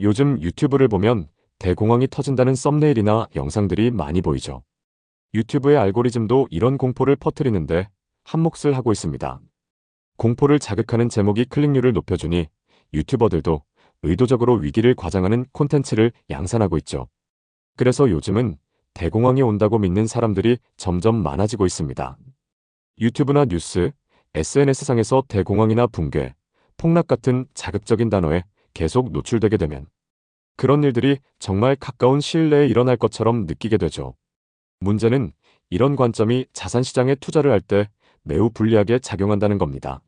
요즘 유튜브를 보면 대공황이 터진다는 썸네일이나 영상들이 많이 보이죠. 유튜브의 알고리즘도 이런 공포를 퍼뜨리는데 한몫을 하고 있습니다. 공포를 자극하는 제목이 클릭률을 높여주니 유튜버들도 의도적으로 위기를 과장하는 콘텐츠를 양산하고 있죠. 그래서 요즘은 대공황이 온다고 믿는 사람들이 점점 많아지고 있습니다. 유튜브나 뉴스, SNS상에서 대공황이나 붕괴, 폭락 같은 자극적인 단어에 계속 노출되게 되면 그런 일들이 정말 가까운 시일 내에 일어날 것처럼 느끼게 되죠. 문제는 이런 관점이 자산시장에 투자를 할 때 매우 불리하게 작용한다는 겁니다.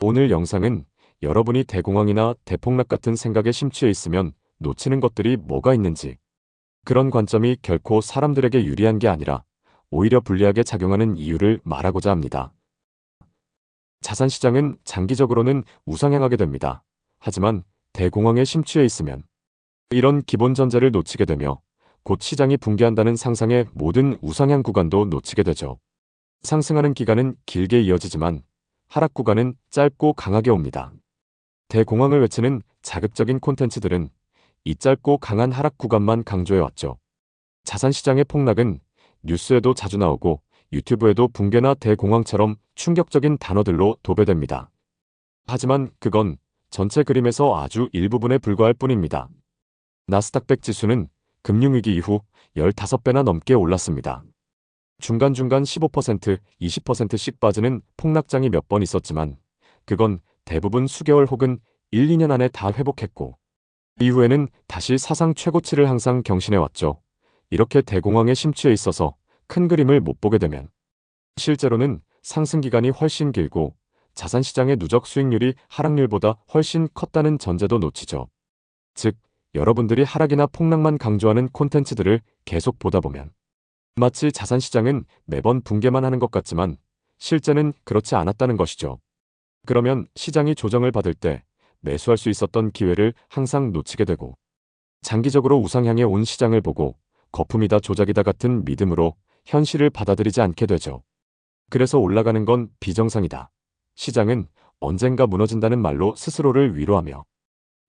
오늘 영상은 여러분이 대공황이나 대폭락 같은 생각에 심취해 있으면 놓치는 것들이 뭐가 있는지, 그런 관점이 결코 사람들에게 유리한 게 아니라 오히려 불리하게 작용하는 이유를 말하고자 합니다. 자산시장은 장기적으로는 우상향하게 됩니다. 하지만 대공황에 심취해 있으면 이런 기본 전제를 놓치게 되며 곧 시장이 붕괴한다는 상상의 모든 우상향 구간도 놓치게 되죠. 상승하는 기간은 길게 이어지지만 하락 구간은 짧고 강하게 옵니다. 대공황을 외치는 자극적인 콘텐츠들은 이 짧고 강한 하락 구간만 강조해왔죠. 자산시장의 폭락은 뉴스에도 자주 나오고 유튜브에도 붕괴나 대공황처럼 충격적인 단어들로 도배됩니다. 하지만 그건 전체 그림에서 아주 일부분에 불과할 뿐입니다. 나스닥 100 지수는 금융위기 이후 15배나 넘게 올랐습니다. 중간중간 15%, 20%씩 빠지는 폭락장이 몇 번 있었지만 그건 대부분 수개월 혹은 1, 2년 안에 다 회복했고 이후에는 다시 사상 최고치를 항상 경신해왔죠. 이렇게 대공황에 심취해 있어서 큰 그림을 못 보게 되면 실제로는 상승 기간이 훨씬 길고 자산 시장의 누적 수익률이 하락률보다 훨씬 컸다는 전제도 놓치죠. 즉, 여러분들이 하락이나 폭락만 강조하는 콘텐츠들을 계속 보다 보면 마치 자산 시장은 매번 붕괴만 하는 것 같지만 실제는 그렇지 않았다는 것이죠. 그러면 시장이 조정을 받을 때 매수할 수 있었던 기회를 항상 놓치게 되고 장기적으로 우상향에 온 시장을 보고 거품이다 조작이다 같은 믿음으로 현실을 받아들이지 않게 되죠. 그래서 올라가는 건 비정상이다. 시장은 언젠가 무너진다는 말로 스스로를 위로하며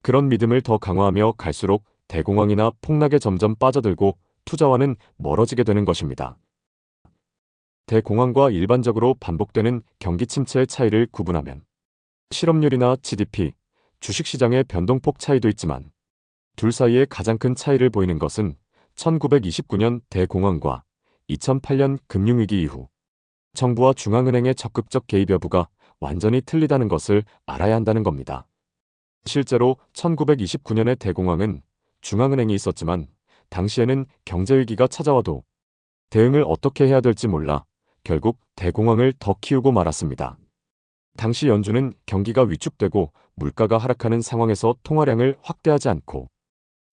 그런 믿음을 더 강화하며 갈수록 대공황이나 폭락에 점점 빠져들고 투자와는 멀어지게 되는 것입니다. 대공황과 일반적으로 반복되는 경기 침체의 차이를 구분하면 실업률이나 GDP, 주식시장의 변동폭 차이도 있지만 둘 사이에 가장 큰 차이를 보이는 것은 1929년 대공황과 2008년 금융위기 이후 정부와 중앙은행의 적극적 개입 여부가 완전히 틀리다는 것을 알아야 한다는 겁니다. 실제로 1929년의 대공황은 중앙은행이 있었지만 당시에는 경제위기가 찾아와도 대응을 어떻게 해야 될지 몰라 결국 대공황을 더 키우고 말았습니다. 당시 연준은 경기가 위축되고 물가가 하락하는 상황에서 통화량을 확대하지 않고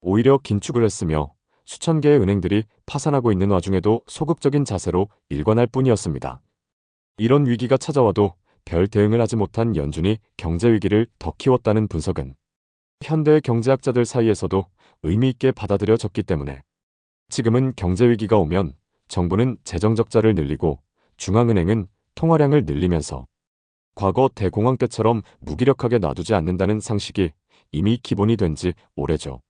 오히려 긴축을 했으며 수천 개의 은행들이 파산하고 있는 와중에도 소극적인 자세로 일관할 뿐이었습니다. 이런 위기가 찾아와도 별 대응을 하지 못한 연준이 경제 위기를 더 키웠다는 분석은 현대 경제학자들 사이에서도 의미 있게 받아들여졌기 때문에 지금은 경제 위기가 오면 정부는 재정 적자를 늘리고 중앙은행은 통화량을 늘리면서 과거 대공황 때처럼 무기력하게 놔두지 않는다는 상식이 이미 기본이 된 지 오래죠.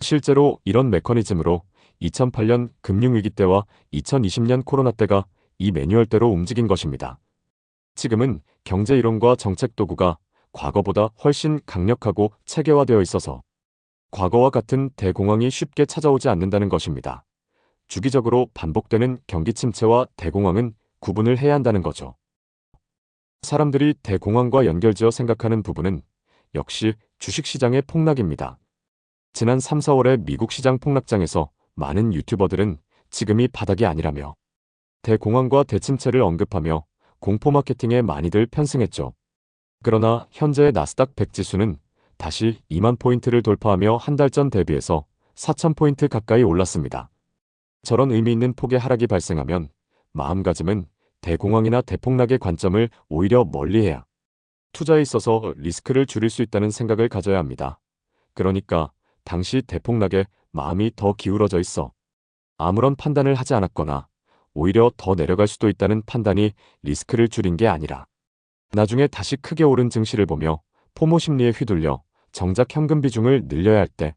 실제로 이런 메커니즘으로 2008년 금융위기 때와 2020년 코로나 때가 이 매뉴얼대로 움직인 것입니다. 지금은 경제 이론과 정책 도구가 과거보다 훨씬 강력하고 체계화되어 있어서 과거와 같은 대공황이 쉽게 찾아오지 않는다는 것입니다. 주기적으로 반복되는 경기 침체와 대공황은 구분을 해야 한다는 거죠. 사람들이 대공황과 연결지어 생각하는 부분은 역시 주식시장의 폭락입니다. 지난 3, 4월의 미국 시장 폭락장에서 많은 유튜버들은 지금이 바닥이 아니라며 대공황과 대침체를 언급하며 공포 마케팅에 많이들 편승했죠. 그러나 현재의 나스닥 100 지수는 다시 2만 포인트를 돌파하며 한 달 전 대비해서 4천 포인트 가까이 올랐습니다. 저런 의미 있는 폭의 하락이 발생하면 마음가짐은 대공황이나 대폭락의 관점을 오히려 멀리해야 투자에 있어서 리스크를 줄일 수 있다는 생각을 가져야 합니다. 그러니까 당시 대폭락에 마음이 더 기울어져 있어 아무런 판단을 하지 않았거나 오히려 더 내려갈 수도 있다는 판단이 리스크를 줄인 게 아니라 나중에 다시 크게 오른 증시를 보며 포모 심리에 휘둘려 정작 현금 비중을 늘려야 할 때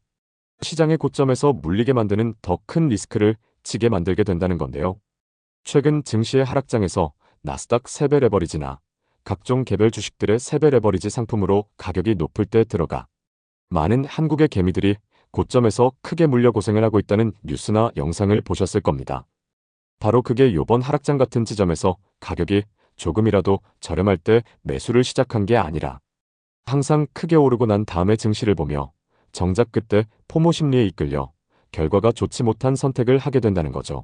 시장의 고점에서 물리게 만드는 더 큰 리스크를 지게 만들게 된다는 건데요. 최근 증시의 하락장에서 나스닥 3배 레버리지나 각종 개별 주식들의 3배 레버리지 상품으로 가격이 높을 때 들어가 많은 한국의 개미들이 고점에서 크게 물려 고생을 하고 있다는 뉴스나 영상을 보셨을 겁니다. 바로 그게 요번 하락장 같은 지점에서 가격이 조금이라도 저렴할 때 매수를 시작한 게 아니라 항상 크게 오르고 난 다음에 증시를 보며 정작 그때 포모 심리에 이끌려 결과가 좋지 못한 선택을 하게 된다는 거죠.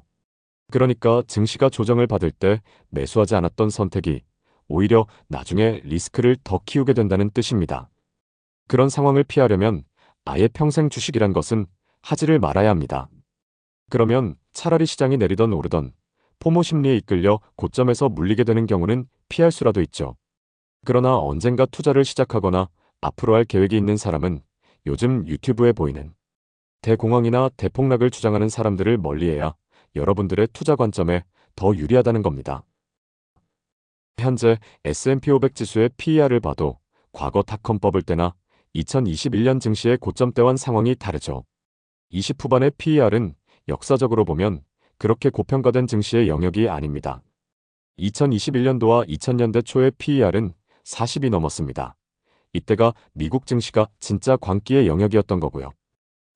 그러니까 증시가 조정을 받을 때 매수하지 않았던 선택이 오히려 나중에 리스크를 더 키우게 된다는 뜻입니다. 그런 상황을 피하려면 아예 평생 주식이란 것은 하지를 말아야 합니다. 그러면 차라리 시장이 내리던 오르던 포모 심리에 이끌려 고점에서 물리게 되는 경우는 피할 수라도 있죠. 그러나 언젠가 투자를 시작하거나 앞으로 할 계획이 있는 사람은 요즘 유튜브에 보이는 대공황이나 대폭락을 주장하는 사람들을 멀리해야 여러분들의 투자 관점에 더 유리하다는 겁니다. 현재 S&P 500 지수의 PER을 봐도 과거 닷컴 버블 때나 2021년 증시의 고점 때와는 상황이 다르죠. 20 후반의 PER은 역사적으로 보면 그렇게 고평가된 증시의 영역이 아닙니다. 2021년도와 2000년대 초의 PER은 40이 넘었습니다. 이때가 미국 증시가 진짜 광기의 영역이었던 거고요.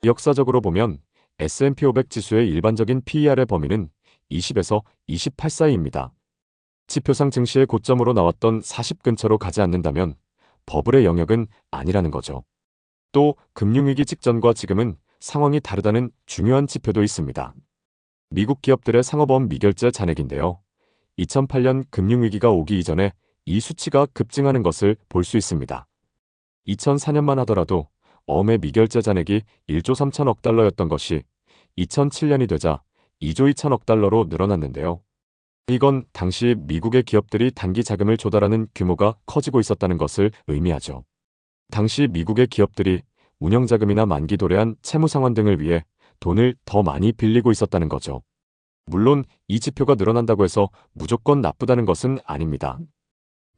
역사적으로 보면 S&P 500 지수의 일반적인 PER의 범위는 20에서 28 사이입니다. 지표상 증시의 고점으로 나왔던 40 근처로 가지 않는다면 버블의 영역은 아니라는 거죠. 또 금융위기 직전과 지금은 상황이 다르다는 중요한 지표도 있습니다. 미국 기업들의 상업원 미결제 잔액인데요. 2008년 금융위기가 오기 이전에 이 수치가 급증하는 것을 볼 수 있습니다. 2004년만 하더라도 어음의 미결제 잔액이 1조 3천억 달러였던 것이 2007년이 되자 2조 2천억 달러로 늘어났는데요. 이건 당시 미국의 기업들이 단기 자금을 조달하는 규모가 커지고 있었다는 것을 의미하죠. 당시 미국의 기업들이 운영자금이나 만기 도래한 채무 상환 등을 위해 돈을 더 많이 빌리고 있었다는 거죠. 물론 이 지표가 늘어난다고 해서 무조건 나쁘다는 것은 아닙니다.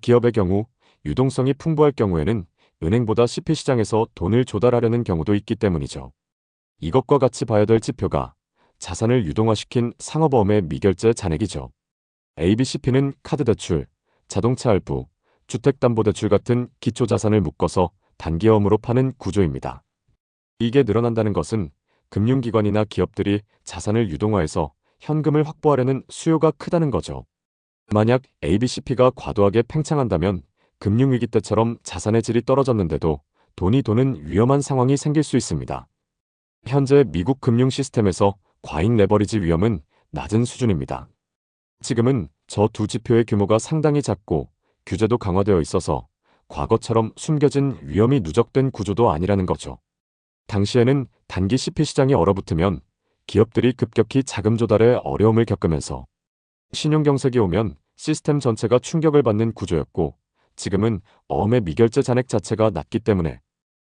기업의 경우 유동성이 풍부할 경우에는 은행보다 CP 시장에서 돈을 조달하려는 경우도 있기 때문이죠. 이것과 같이 봐야 될 지표가 자산을 유동화시킨 상업어음의 미결제 잔액이죠. ABCP는 카드 대출, 자동차 할부, 주택담보대출 같은 기초자산을 묶어서 단기어음으로 파는 구조입니다. 이게 늘어난다는 것은 금융기관이나 기업들이 자산을 유동화해서 현금을 확보하려는 수요가 크다는 거죠. 만약 ABCP가 과도하게 팽창한다면 금융위기 때처럼 자산의 질이 떨어졌는데도 돈이 도는 위험한 상황이 생길 수 있습니다. 현재 미국 금융 시스템에서 과잉 레버리지 위험은 낮은 수준입니다. 지금은 저 두 지표의 규모가 상당히 작고 규제도 강화되어 있어서 과거처럼 숨겨진 위험이 누적된 구조도 아니라는 거죠. 당시에는 단기 CP 시장이 얼어붙으면 기업들이 급격히 자금 조달에 어려움을 겪으면서 신용경색이 오면 시스템 전체가 충격을 받는 구조였고 지금은 어음의 미결제 잔액 자체가 낮기 때문에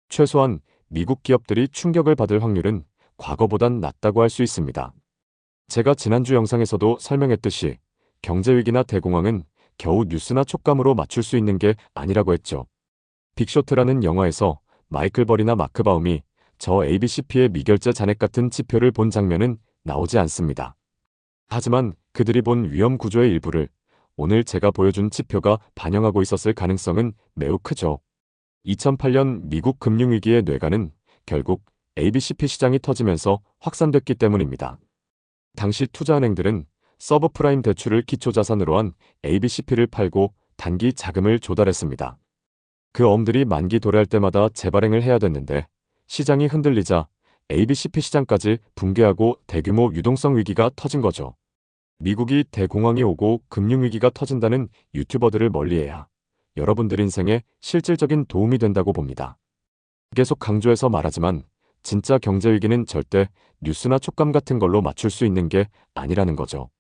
최소한 미국 기업들이 충격을 받을 확률은 과거보단 낮다고 할 수 있습니다. 제가 지난주 영상에서도 설명했듯이 경제위기나 대공황은 겨우 뉴스나 촉감으로 맞출 수 있는 게 아니라고 했죠. 빅쇼트라는 영화에서 마이클 버리나 마크 바움이 저 ABCP의 미결제 잔액 같은 지표를 본 장면은 나오지 않습니다. 하지만 그들이 본 위험 구조의 일부를 오늘 제가 보여준 지표가 반영하고 있었을 가능성은 매우 크죠. 2008년 미국 금융위기의 뇌관은 결국 ABCP 시장이 터지면서 확산됐기 때문입니다. 당시 투자은행들은 서브프라임 대출을 기초자산으로 한 ABCP를 팔고 단기 자금을 조달했습니다. 그 엄들이 만기 도래할 때마다 재발행을 해야 됐는데 시장이 흔들리자 ABCP 시장까지 붕괴하고 대규모 유동성 위기가 터진 거죠. 미국이 대공황이 오고 금융위기가 터진다는 유튜버들을 멀리해야 여러분들 인생에 실질적인 도움이 된다고 봅니다. 계속 강조해서 말하지만 진짜 경제위기는 절대 뉴스나 촉감 같은 걸로 맞출 수 있는 게 아니라는 거죠.